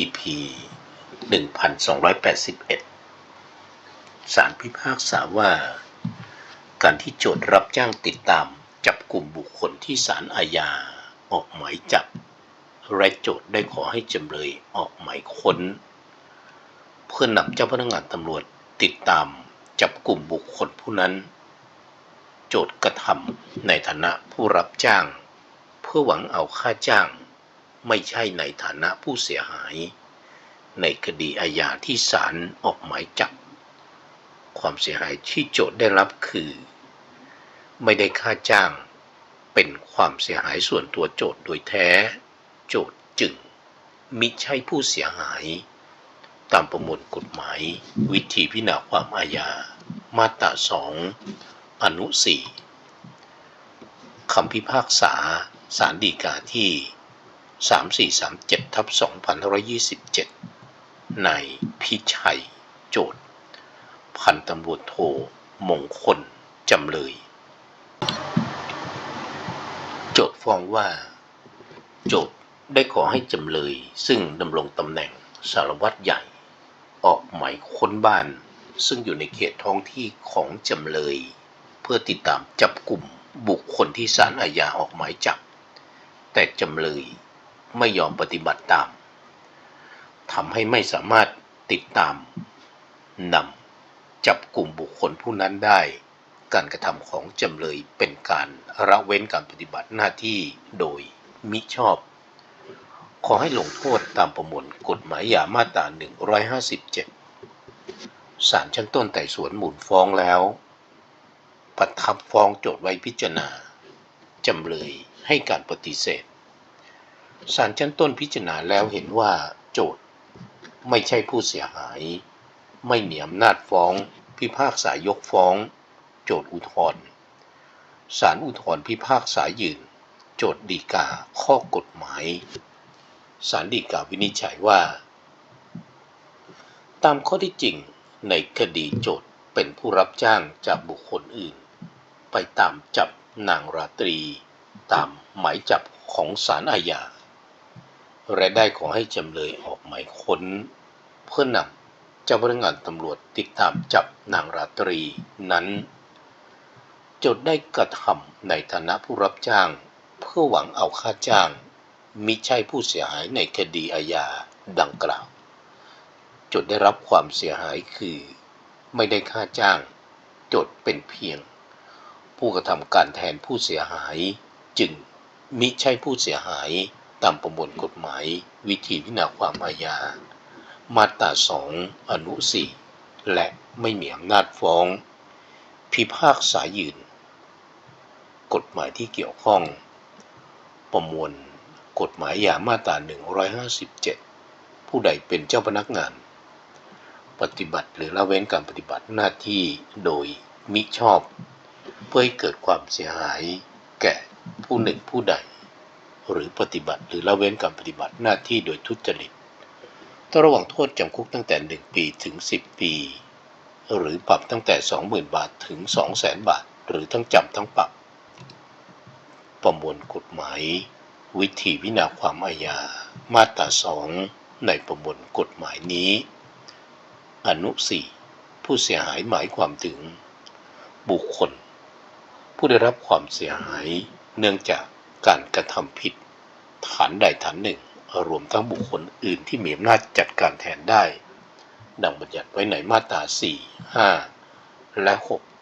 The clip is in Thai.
EP 1281ศาลพิพากษาว่า การที่โจทย์รับจ้างติดตามจับกลุ่มบุคคลที่ศาลอาญาออกหมายจับ และโจทย์ได้ขอให้จำเลยออกหมายค้น เพื่อนำเจ้าพนักงานตำรวจติดตามจับกลุ่มบุคคลผู้นั้น โจทย์กระทำในฐานะผู้รับจ้าง เพื่อหวังเอาค่าจ้าง ไม่ใช่ในฐานะผู้เสียหาย ในคดีอาญาที่ศาลออกหมายจับ ความเสียหายที่โจทย์ได้รับคือ ไม่ได้ค่าจ้าง เป็นความเสียหายส่วนตัวโจทย์โดยแท้ โจทย์จึงมิใช่ผู้เสียหาย ตามประมวลกฎหมาย วิธีพิจารณาความอาญามาตราสองอนุสี่คำพิพากษาสารดีกาที่ 3437ทับ2527นายพิชัย โจทย์ พันตำรวจโทมงคล จำเลย โจทย์ฟ้องว่า โจทย์ได้ขอให้จำเลย ซึ่งดำรงตำแหน่งสารวัตรใหญ่ ออกหมายค้นบ้าน ซึ่งอยู่ในเขตท้องที่ของจำเลย เพื่อติดตามจับกลุ่มบุคคลที่ศาลอาญาออกหมายจับ แต่จำเลย ไม่ยอมปฏิบัติตามทำให้ไม่สามารถติดตามนำจับกลุ่มบุคคลผู้นั้นได้ การกระทำของจำเลยเป็นการละเว้นการปฏิบัติหน้าที่โดยมิชอบ ขอให้ลงโทษตามประมวลกฎหมายยามาตรา 157 ศาลชั้นต้นไต่สวนหมุนฟ้องแล้วประทับฟ้องโจทย์ไว้พิจารณา จำเลยให้การปฏิเสธ ศาลชั้นต้นพิจารณาแล้วเห็นว่าโจทย์ไม่ใช่ผู้เสียหาย ไม่มีอำนาจฟ้อง พิพากษายกฟ้อง โจทย์อุทธรณ์ศาลอุทธรณ์พิพากษายืน โจทย์ดีกาข้อกฎหมายศาลฎีกาวินิจฉัยว่า ตามข้อที่จริงในคดีโจทย์เป็นผู้รับจ้างจากบุคคลอื่น ไปตามจับนางราตรี ตามหมายจับของศาลอาญา และได้ขอให้จำเลยออกหมายค้น เพื่อนำเจ้าพนักงานตำรวจติดตามจับนางราตรีนั้นจทย์ได้กระทำในฐานะผู้รับจ้าง เพื่อหวังเอาค่าจ้าง มิใช่ผู้เสียหายในคดีอาญาดังกล่าวจทย์ได้รับความเสียหายคือ ไม่ได้ค่าจ้างจทย์เป็นเพียง ผู้กระทำการแทนผู้เสียหายจึงมิใช่ผู้เสียหาย ตามประมวลกฎหมายวิธีพิจารณาความอาญา มาตราสองอนุสี่และไม่มีอำนาจฟ้อง พิพากษายืน กฎหมายที่เกี่ยวข้อง ประมวลกฎหมายยามาตรา157 ผู้ใดเป็นเจ้าพนักงาน ปฏิบัติหรือละเว้นการปฏิบัติหน้าที่โดยมิชอบ เพื่อให้เกิดความเสียหายแก่ผู้หนึ่งผู้ใด หรือปฏิบัติ หรือละเว้นการปฏิบัติหน้าที่โดยทุจริตต้องระวังโทษจำคุกตั้งแต่ 1 ปีถึง 10 ปี หรือปรับตั้งแต่ 20,000 บาทถึง 200,000 บาท หรือทั้งจำทั้งปรับ ประมวลกฎหมาย วิธีวินาความอาญามาตราสองในประมวลกฎหมายนี้ อนุสีผู้เสียหายหมายความถึง บุคคล ผู้ได้รับความเสียหายเนื่องจาก การกระทำผิด ฐานใดฐานหนึ่ง รวมทั้งบุคคลอื่นที่มีอำนาจจัดการแทนได้ ดังบัญญัติไว้ในมาตรา 4 5 และ 6